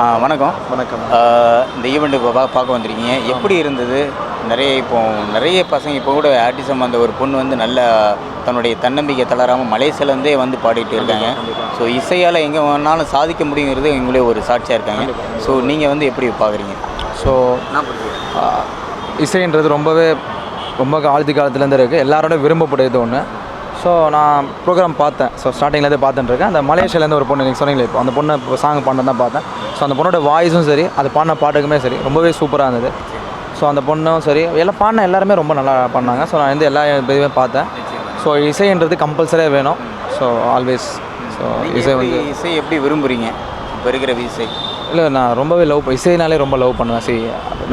வணக்கம். வணக்கம். இந்த ஈவெண்ட் இப்போ பா பார்க்க வந்திருக்கீங்க. எப்படி இருந்தது? நிறைய இப்போ நிறைய பசங்க இப்போ கூட ஆர்டிசம் அந்த ஒரு பொண்ணு வந்து நல்ல தன்னுடைய தன்னம்பிக்கை தளராமல் மலேசியாலேருந்தே வந்து பாடிட்டு இருக்காங்க. ஸோ இசையால் எங்கே வேணாலும் சாதிக்க முடியுங்கிறது எங்களே ஒரு சாட்சியாக இருக்காங்க. ஸோ நீங்கள் வந்து எப்படி பார்க்குறீங்க ஸோ இசைன்றது ரொம்பவே ரொம்ப ஆழ்த்தி காலத்துலேருந்து இருக்குது எல்லாரோட விரும்பப்படுறது ஒன்று ஸோ நான் ப்ரோக்ராம் பார்த்தேன். ஸோ ஸ்டார்டிங்லேருந்து பார்த்துட்டு இருக்கேன் அந்த மலேசியாலேருந்து ஒரு பொண்ணு நீங்கள் சொன்னீங்களே இப்போ அந்த பொண்ணு இப்போ சாங் பாடினது தான் பார்த்தேன். ஸோ அந்த பொண்ணோட வாய்ஸும் சரி அது பாடின பாட்டுக்குமே சரி ரொம்பவே சூப்பராக இருந்தது. ஸோ அந்த பொண்ணும் சரி எல்லாம் பாடின எல்லாருமே ரொம்ப நல்லா பண்ணாங்க. ஸோ நான் வந்து எல்லா இதுவுமே பார்த்தேன். ஸோ இசைன்றது கம்பல்சரியாக வேணும். ஸோ ஆல்வேஸ் ஸோ இசை வந்து இசை எப்படி விரும்புகிறீங்க இப்போ இருக்கிற இசை. இல்லை நான் ரொம்பவே லவ் இசைனாலே ரொம்ப லவ் பண்ணுவேன். சி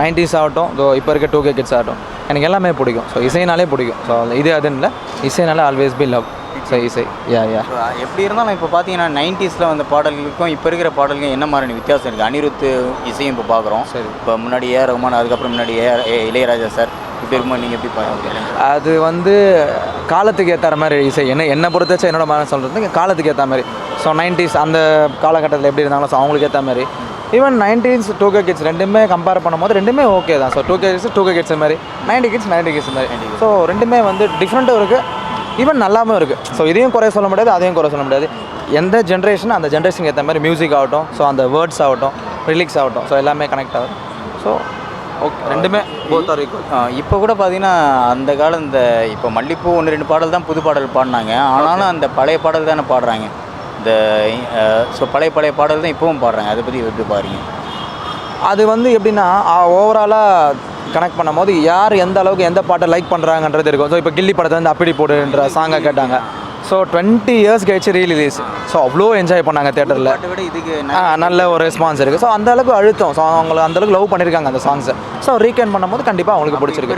நைன்டிஸ் ஆகட்டும் இதோ இப்போ இருக்க டூ கே கிட்ஸ் ஆகட்டும் எனக்கு எல்லாமே பிடிக்கும். ஸோ இசைனாலே பிடிக்கும். ஸோ இது அதுன்னு இல்லை. இசைனாலே ஆல்வேஸ் பி லவ் ஸோ இசை யா யா எப்படி இருந்தாலும் இப்போ பார்த்தீங்கன்னா நைன்டிஸில் வந்த பாடல்களுக்கும் இப்போ இருக்கிற பாடல்களுக்கும் என்ன மாதிரியான வித்தியாசம் இருக்குது அனிருத் இசையும் இப்போ பார்க்குறோம் சரி. இப்போ முன்னாடி ஏ. ரகுமான் அதுக்கப்புறம் முன்னாடி ஏ. ஏ- இளையராஜா சார் இப்படி இருக்கும்போது நீங்கள் எப்படி பாருங்க அது வந்து காலத்துக்கு ஏற்ற மாதிரி இசை. என்ன என்னை பொறுத்த வச்சு என்னோட மாதிரி சொல்கிறது காலத்துக்கு ஏற்ற மாதிரி. ஸோ நைன்டிஸ் அந்த காலகட்டத்தில் எப்படி இருந்தாங்களோ ஸோ அவங்களுக்கு ஏற்ற மாதிரி. Even nineties two K kids ரெண்டுமே கம்பேர் பண்ணும்போது ரெண்டுமே ஓகே தான். So two K kids two K kids மாதிரி. நைன்டி கிட்ஸ் நைன்டி கிட்ஸ் மாதிரி. ஸோ ரெண்டுமே வந்து டிஃப்ரெண்ட்டும் இருக்குது ஈவன் நல்லாவும் இருக்குது ஸோ இதையும் குறை சொல்ல முடியாது அதையும் குறை சொல்ல முடியாது. எந்த ஜென்ரேஷன் அந்த ஜென்ரேஷனுக்கு ஏற்ற மாதிரி மியூசிக் ஆகட்டும் ஸோ அந்த வேர்ட்ஸ் ஆகட்டும் ரிலிக்ஸ் ஆகட்டும் ஸோ எல்லாமே கனெக்ட் ஆகும் ஸோ ஓகே ரெண்டுமே போத் ஆர் இப்போ கூட பார்த்தீங்கன்னா அந்த காலம் இந்த இப்போ மல்லிப்பூ ஒன்று ரெண்டு பாடல் தான் புது பாடல் பாடினாங்க. ஆனாலும் அந்த பழைய பாடல் தானே பாடுறாங்க. இந்த ஸோ பழைய பழைய பாடல் தான் இப்போவும் பாடுறாங்க. அதை பற்றி எப்படி பாருங்க அது வந்து எப்படின்னா ஓவராலாக கனெக்ட் பண்ணும்போது யார் எந்த அளவுக்கு எந்த பாட்டை லைக் பண்ணுறாங்கன்றது இருக்கும். ஸோ இப்போ கில்லி படத்தை வந்து அப்படி போடுன்ற சாங்கை கேட்டாங்க. ஸோ டுவெண்ட்டி இயர்ஸ் கழிச்சு ரீரிலீஸ் ஸோ அவ்வளோ என்ஜாய் பண்ணாங்க தேட்டரில் நல்ல ஒரு ரெஸ்பான்ஸ் இருக்குது ஸோ அந்த அளவுக்கு அழுத்தம். ஸோ அவங்களை அந்த அளவுக்கு லவ் பண்ணியிருக்காங்க அந்த சாங்ஸை ஸோ ரீகேன் பண்ணும்போது கண்டிப்பாக அவங்களுக்கு பிடிச்சிருக்கு.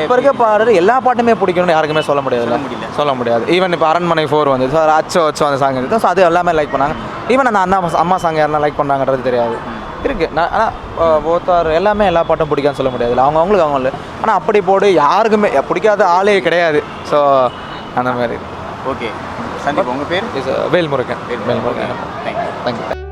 இப்போ இருக்க? பாடல் எல்லா பாட்டுமே பிடிக்கணும்னு யாருக்குமே சொல்ல முடியாது. சொல்ல முடியாது. ஈவன் இப்போ அரண்மனை ஃபோர் வந்து ஸோ அச்சோ அச்சோ அந்த சாங் இருக்குது ஸோ அது எல்லாமே லைக் பண்ணாங்க. ஈவன் அந்த அண்ணா அம்மா சாங் யாரெல்லாம் லைக் பண்ணாங்கன்றது தெரியாது. இருக்குது நான் ஆனால் போத்தார் எல்லாமே எல்லா பாட்டும் பிடிக்கான்னு சொல்ல முடியாது அவங்க அவங்களுக்கு அவங்க ஆனால் அப்படி போடு யாருக்குமே பிடிக்காத ஆளே கிடையாது. ஸோ அந்த மாதிரி. ஓகே சந்தீப் உங்கள் பேர்? வேல்முருகன். வேல்முருகன். Thank you thank you